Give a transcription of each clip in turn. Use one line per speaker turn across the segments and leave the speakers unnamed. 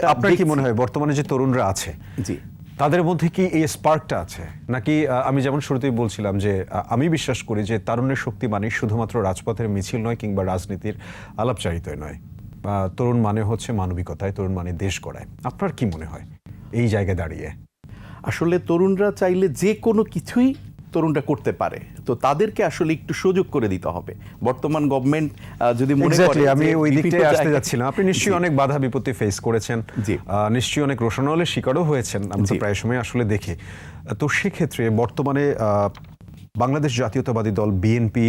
আপনার কি মনে হয় বর্তমানে যে তরুণরা আছে
জি।
তাদের মধ্যে কি এই স্পার্কটা আছে? নাকি আমি যেমন শুরুতেই বলছিলাম যে আমি বিশ্বাস করি যে তারুণ্যের শক্তি মানে শুধুমাত্র রাজপথের মিছিল নয় কিংবা রাজনীতির আলাপচারিতায় নয়। আহ, তরুণ মানে হচ্ছে মানবিকতায় তরুণ মানে দেশ গড়ায়। আপনার কি মনে হয় এই জায়গায় দাঁড়িয়ে?
আসলে তরুণরা চাইলে যে কোনো কিছুই তরুণরা করতে পারে। তো তাদেরকে আসলে একটু সুযোগ করে দিতে হবে। বর্তমান গভর্নমেন্ট যদি মনে করে
আমি ওই
দিকে
দিকটাই আসতে যাচ্ছিলাম। আপনি নিশ্চয়ই অনেক বাধা বিপত্তি ফেস করেছেন। নিশ্চয়ই অনেক রোশনালের শিকারও হয়েছেন আমি তো প্রায় সময় আসলে দেখি। তো সেক্ষেত্রে বর্তমানে আহ, বাংলাদেশ জাতীয়তাবাদী দল বিএনপি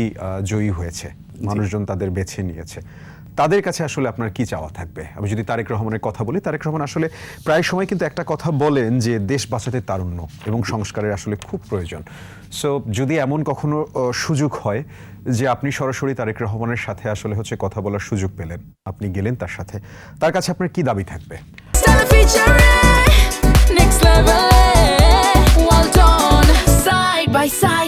জয়ী হয়েছে। মানুষজন তাদের বেছে নিয়েছে। তাদের কাছে আসলে আপনার কি চাওয়া থাকবে? আমি যদি তারেক রহমানের কথা বলি তারেক রহমান আসলে প্রায় সময় কিন্তু একটা কথা বলেন যে দেশ বাঁচাতে তারুণ্য এবং সংস্কারের আসলে খুব প্রয়োজন। সো যদি এমন কখনো সুযোগ হয় যে আপনি সরাসরি তারেক রহমানের সাথে আসলে হচ্ছে কথা বলার সুযোগ পেলেন আপনি গেলেন তার সাথে তার কাছে আপনার কি দাবি থাকবে?
Next level. Well done, side by side.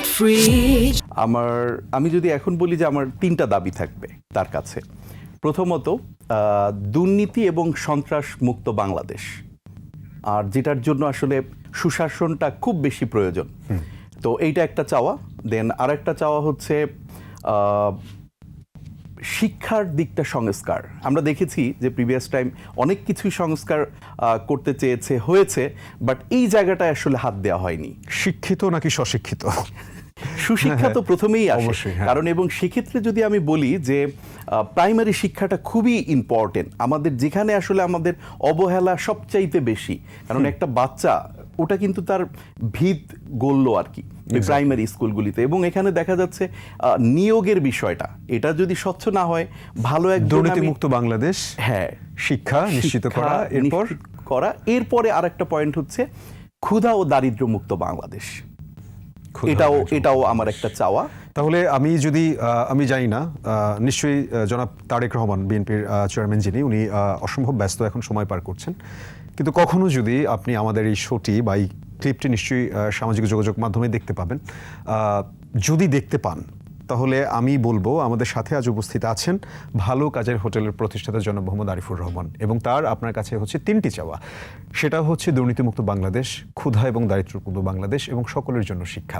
আমার আমি যদি এখন বলি যে আমার তিনটা দাবি থাকবে তার কাছে। প্রথমত দুর্নীতি এবং সন্ত্রাস মুক্ত বাংলাদেশ। আর যেটার জন্য আসলে সুশাসনটা খুব বেশি প্রয়োজন। তো এইটা একটা চাওয়া। দেন আরেকটা চাওয়া হচ্ছে শিক্ষার দিকটা সংস্কার। আমরা দেখেছি যে প্রিভিয়াস টাইম অনেক কিছুই সংস্কার করতে চেয়েছে হয়েছে বাট এই জায়গাটায় আসলে হাত দেওয়া হয়নি।
শিক্ষিত নাকি স্বশিক্ষিত?
সুশিক্ষা তো প্রথমেই আসে।
অবশ্যই, হ্যাঁ।
কারণ এবং সেক্ষেত্রে যদি আমি বলি যে প্রাইমারি শিক্ষাটা খুবই ইম্পর্টেন্ট আমাদের যেখানে আসলে আমাদের অবহেলা সবচাইতে বেশি। কারণ একটা বাচ্চা ওটা কিন্তু তার ভিত গড়ল আর কি প্রাইমারি স্কুলগুলিতে। এবং এখানে দেখা যাচ্ছে নিয়োগের বিষয়টা। এটা যদি স্বচ্ছ না হয় ভালো এক
দুর্নীতিমুক্ত বাংলাদেশ
হ্যাঁ
শিক্ষা নিশ্চিত করা এরপর?
করা। এরপরে আরেকটা পয়েন্ট হচ্ছে ক্ষুধা ও দারিদ্র মুক্ত বাংলাদেশ। এটাও এটাও আমার একটা চাওয়া।
তাহলে আমি যদি আমি জানি না নিশ্চয়ই জনাব তারেক রহমান বিএনপির চেয়ারম্যান যিনি উনি অসম্ভব ব্যস্ত এখন সময় পার করছেন। কিন্তু কখনো যদি আপনি আমাদের এই শোটি বা এই ক্লিপটি নিশ্চয়ই সামাজিক যোগাযোগ মাধ্যমে দেখতে পাবেন। আহ, যদি দেখতে পান তাহলে আমি বলব, আমাদের সাথে আজ উপস্থিত আছেন ভালো কাজের হোটেলের প্রতিষ্ঠাতা জনাব মোহাম্মদ আরিফুর রহমান এবং তার আপনার কাছে হচ্ছে তিনটি চাওয়া। সেটা হচ্ছে দুর্নীতিমুক্ত বাংলাদেশ, ক্ষুধা এবং দারিদ্র্যমুক্ত বাংলাদেশ এবং সকলের জন্য শিক্ষা।